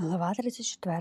Глава 34.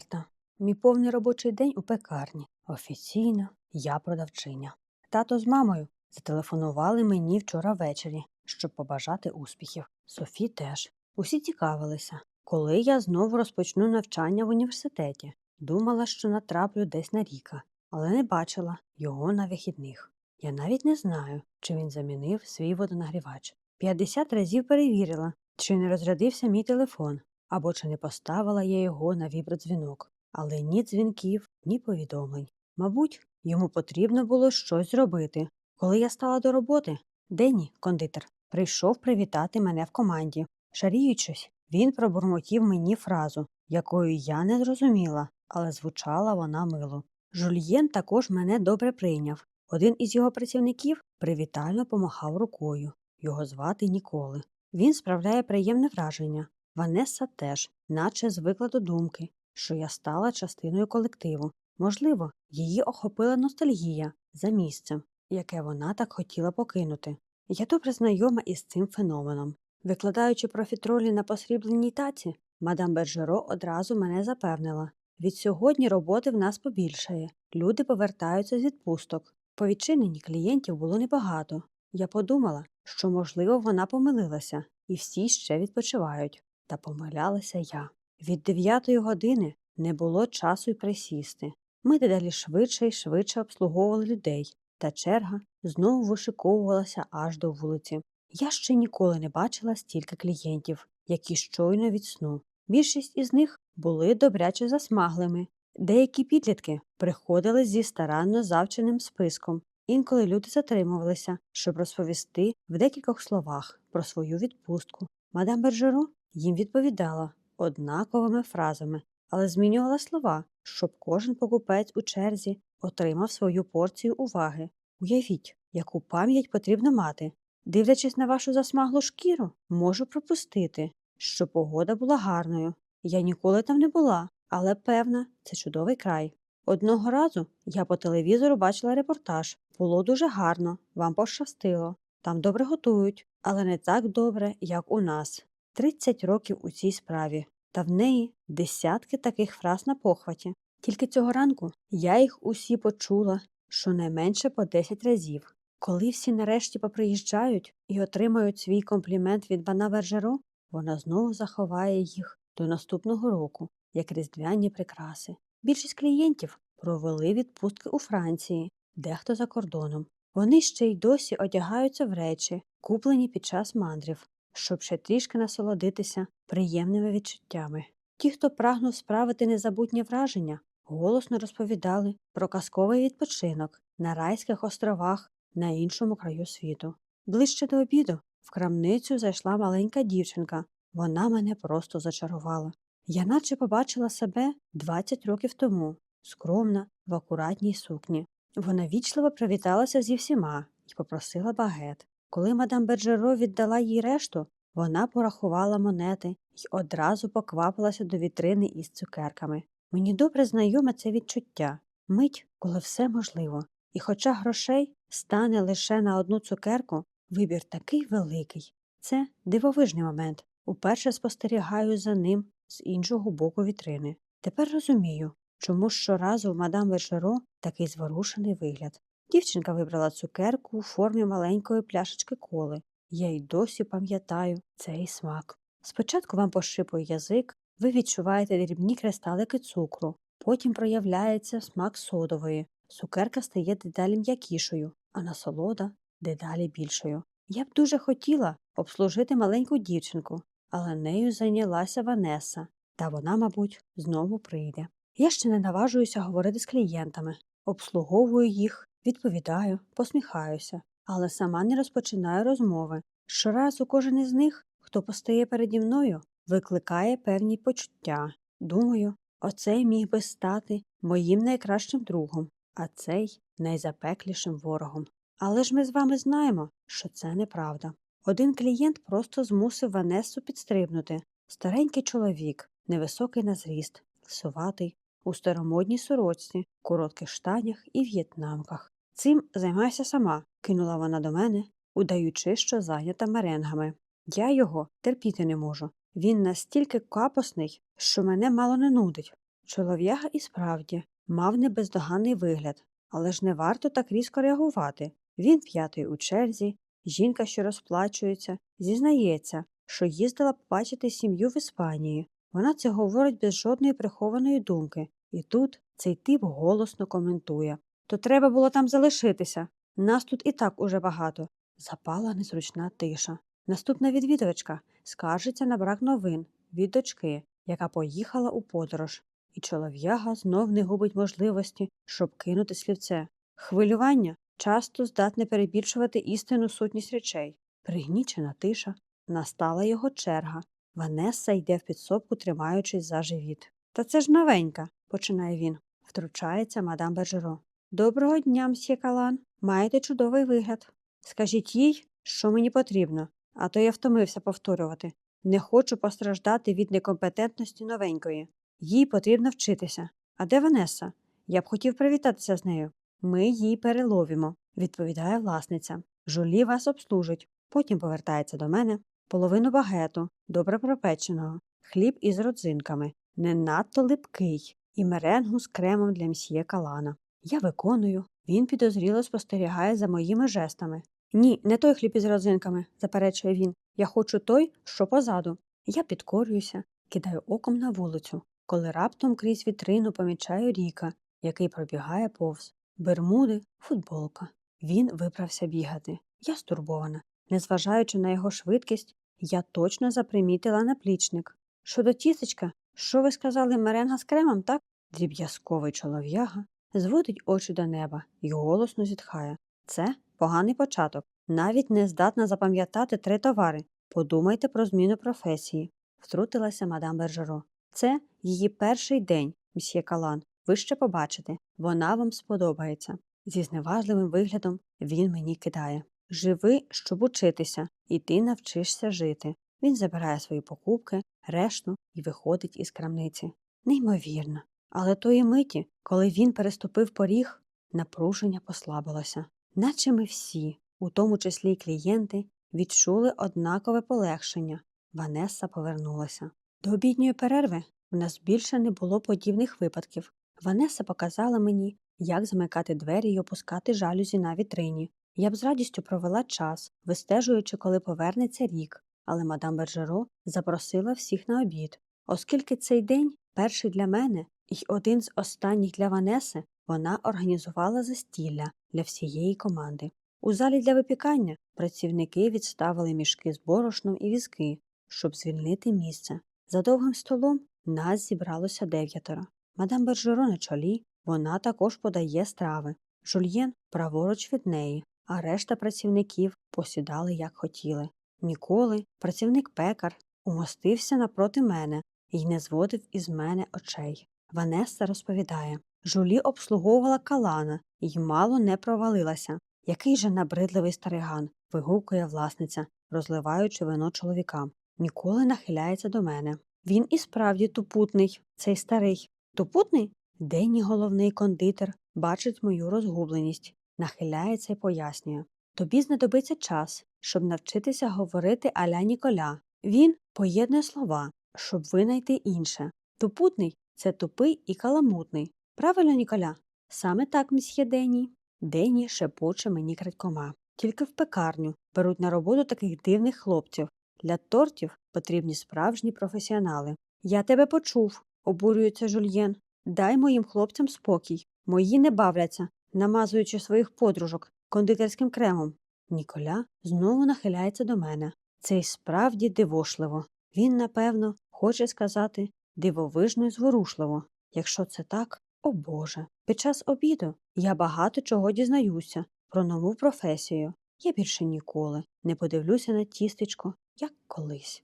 Мій повний робочий день у пекарні. Офіційно я продавчиня. Тато з мамою зателефонували мені вчора ввечері, щоб побажати успіхів. Софі теж. Усі цікавилися, коли я знову розпочну навчання в університеті. Думала, що натраплю десь на ріка, але не бачила його на вихідних. Я навіть не знаю, чи він замінив свій водонагрівач. 50 разів перевірила, чи не розрядився мій телефон, або чи не поставила я його на вібродзвінок. Але ні дзвінків, ні повідомлень. Мабуть, йому потрібно було щось зробити. Коли я стала до роботи, Денні, кондитер, прийшов привітати мене в команді. Шаріючись, він пробурмотів мені фразу, якою я не зрозуміла, але звучала вона мило. Жульєн також мене добре прийняв. Один із його працівників привітально помахав рукою. Його звати Ніколи. Він справляє приємне враження. Ванесса теж, наче звикла до думки, що я стала частиною колективу. Можливо, її охопила ностальгія за місцем, яке вона так хотіла покинути. Я добре знайома із цим феноменом. Викладаючи профітролі на посрібленій таці, мадам Бержеро одразу мене запевнила. Від сьогодні роботи в нас побільшає, люди повертаються з відпусток. По відчиненні клієнтів було небагато. Я подумала, що, можливо, вона помилилася, і всі ще відпочивають. Та помилялася я. Від дев'ятої години не було часу й присісти. Ми дедалі швидше й швидше обслуговували людей, та черга знову вишиковувалася аж до вулиці. Я ще ніколи не бачила стільки клієнтів, які щойно від сну. Більшість із них були добряче засмаглими. Деякі підлітки приходили зі старанно завченим списком. Інколи люди затримувалися, щоб розповісти в декількох словах про свою відпустку. Мадам Бержеро їм відповідала однаковими фразами, але змінювала слова, щоб кожен покупець у черзі отримав свою порцію уваги. Уявіть, яку пам'ять потрібно мати. Дивлячись на вашу засмаглу шкіру, можу пропустити, що погода була гарною. Я ніколи там не була, але певна, це чудовий край. Одного разу я по телевізору бачила репортаж. Було дуже гарно, вам пощастило. Там добре готують, але не так добре, як у нас. 30 років у цій справі, та в неї десятки таких фраз на похваті. Тільки цього ранку я їх усі почула щонайменше по 10 разів. Коли всі нарешті поприїжджають і отримають свій комплімент від Бана Вержеро, вона знову заховає їх до наступного року, як різдвяні прикраси. Більшість клієнтів провели відпустки у Франції, дехто за кордоном. Вони ще й досі одягаються в речі, куплені під час мандрів, щоб ще трішки насолодитися приємними відчуттями. Ті, хто прагнув справити незабутнє враження, голосно розповідали про казковий відпочинок на райських островах на іншому краю світу. Ближче до обіду в крамницю зайшла маленька дівчинка. Вона мене просто зачарувала. Я наче побачила себе 20 років тому, скромна, в акуратній сукні. Вона вічливо привіталася зі всіма і попросила багет. Коли мадам Бержеро віддала їй решту, вона порахувала монети і одразу поквапилася до вітрини із цукерками. Мені добре знайоме це відчуття мить, коли все можливо. І хоча грошей стане лише на одну цукерку, вибір такий великий. Це дивовижний момент. Уперше спостерігаю за ним з іншого боку вітрини. Тепер розумію, чому щоразу в мадам Вершеро такий зворушений вигляд. Дівчинка вибрала цукерку у формі маленької пляшечки коли. Я й досі пам'ятаю цей смак. Спочатку вам пощипує язик, ви відчуваєте дрібні кристалики цукру, потім проявляється смак содової. Цукерка стає дедалі м'якішою, а насолода дедалі більшою. Я б дуже хотіла обслужити маленьку дівчинку, але нею зайнялася Ванеса, та вона, мабуть, знову прийде. Я ще не наважуюся говорити з клієнтами, обслуговую їх, відповідаю, посміхаюся, але сама не розпочинаю розмови. Щоразу кожен із них, хто постає переді мною, викликає певні почуття. Думаю, оцей міг би стати моїм найкращим другом, а цей найзапеклішим ворогом. Але ж ми з вами знаємо, що це неправда. Один клієнт просто змусив Ванесу підстрибнути. Старенький чоловік, невисокий на зріст, лисуватий, у старомодній сорочці, коротких штанях і в'єтнамках. Цим займайся сама, кинула вона до мене, удаючи, що зайнята меренгами. Я його терпіти не можу. Він настільки капосний, що мене мало не нудить. Чолов'яга і справді мав небездоганний вигляд, але ж не варто так різко реагувати. Він п'ятий у черзі, жінка, що розплачується, зізнається, що їздила побачити сім'ю в Іспанії. Вона це говорить без жодної прихованої думки, і тут цей тип голосно коментує то треба було там залишитися. Нас тут і так уже багато. Запала незручна тиша. Наступна відвідувачка скаржиться на брак новин від дочки, яка поїхала у подорож, і чолов'яга знов не губить можливості, щоб кинути слівце. Хвилювання часто здатне перебільшувати істинну сутність речей. Пригнічена тиша. Настала його черга. Ванесса йде в підсобку, тримаючись за живіт. Та це ж новенька, починає він. Втручається мадам Бержеро. Доброго дня, мсьє Калан. Маєте чудовий вигляд. Скажіть їй, що мені потрібно, а то я втомився повторювати. Не хочу постраждати від некомпетентності новенької. Їй потрібно вчитися. А де Ванеса? Я б хотів привітатися з нею. Ми її переловимо, відповідає власниця. Жулі вас обслужить. Потім повертається до мене половину багету, добре пропеченого, хліб із родзинками, не надто липкий, і меренгу з кремом для мсьє Калана. Я виконую. Він підозріло спостерігає за моїми жестами. Ні, не той хліб із родзинками, заперечує він. Я хочу той, що позаду. Я підкорююся, кидаю оком на вулицю, коли раптом крізь вітрину помічаю Ріка, який пробігає повз. Бермуди, футболка. Він виправся бігати. Я стурбована. Незважаючи на його швидкість, я точно запримітила наплічник. Щодо тістечка, що ви сказали меренга з кремом, так? Дріб'язковий чолов'яга зводить очі до неба і голосно зітхає. Це поганий початок. Навіть не здатна запам'ятати три товари. Подумайте про зміну професії, втрутилася мадам Бержеро. Це її перший день, мсьє Калан. Ви ще побачите, вона вам сподобається. Зі зневажливим виглядом він мені кидає. Живи, щоб учитися, і ти навчишся жити. Він забирає свої покупки, решту і виходить із крамниці. Неймовірно. Але тої миті, коли він переступив поріг, напруження послабилося. Наче ми всі, у тому числі й клієнти, відчули однакове полегшення. Ванесса повернулася. До обідньої перерви в нас більше не було подібних випадків. Ванеса показала мені, як замикати двері й опускати жалюзі на вітрині. Я б з радістю провела час, вистежуючи, коли повернеться рік, але мадам Бержеро запросила всіх на обід. Оскільки цей день перший для мене і один з останніх для Ванеси, вона організувала застілля для всієї команди. У залі для випікання працівники відставили мішки з борошном і візки, щоб звільнити місце. За довгим столом нас зібралося дев'ятеро. Мадам Бержеро на чолі, вона також подає страви. Жульєн праворуч від неї, а решта працівників посідали, як хотіли. Ніколи працівник пекар умостився напроти мене і не зводив із мене очей. Ванесса розповідає Жулі обслуговувала калана і мало не провалилася. Який же набридливий стариган, вигукує власниця, розливаючи вино чоловікам. Ніколи нахиляється до мене. Він і справді тупутний, цей старий. Тупутний? Денні головний кондитер бачить мою розгубленість, нахиляється і пояснює. Тобі знадобиться час, щоб навчитися говорити аля Ніколя. Він поєднує слова, щоб винайти інше. Тупутний це тупий і каламутний. Правильно, Ніколя? Саме так, мсьє Дені. Дені шепоче мені крадькома. Тільки в пекарню беруть на роботу таких дивних хлопців. Для тортів потрібні справжні професіонали. Я тебе почув, обурюється жульєн. Дай моїм хлопцям спокій. Мої не бавляться, намазуючи своїх подружок кондитерським кремом. Ніколя знову нахиляється до мене. Це й справді дивошливо. Він, напевно, хоче сказати дивовижно і зворушливо. Якщо це так, о Боже. Під час обіду я багато чого дізнаюся про нову професію. Я більше ніколи не подивлюся на тістечко, як колись.